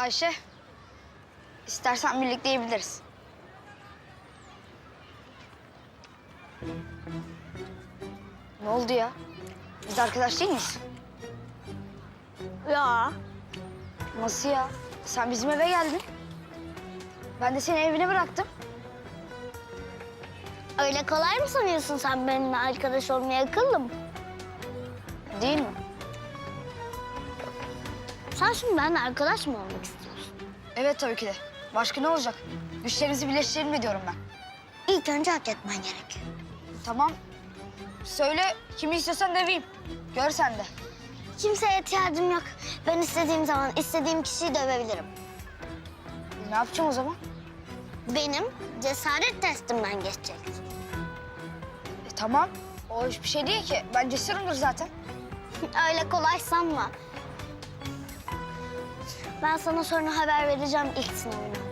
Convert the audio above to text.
Ayşe, istersen birlikte yiyebiliriz. Ne oldu ya? Biz arkadaş değil miyiz? Ya. Nasıl ya? Sen bizim eve geldin. Ben de seni evine bıraktım. Öyle kolay mı sanıyorsun sen benimle arkadaş olmaya akıllım? Değil mi? Sen şimdi benimle arkadaş mı olmak istiyorsun? Evet tabii ki de. Başka ne olacak? Güçlerimizi birleştirelim mi diyorum ben. İlk önce hak etmen gerek. Tamam. Söyle kimi istiyorsan döveyim. Gör sen de. Kimseye ihtiyacım yok. Ben istediğim zaman istediğim kişiyi dövebilirim. Ne yapacağım o zaman? Benim cesaret testimden geçecek. E, tamam. O hiçbir şey değil ki. Ben cesurumdur zaten. Öyle kolay sanma. Ben sana sonra haber vereceğim ilk sınavına.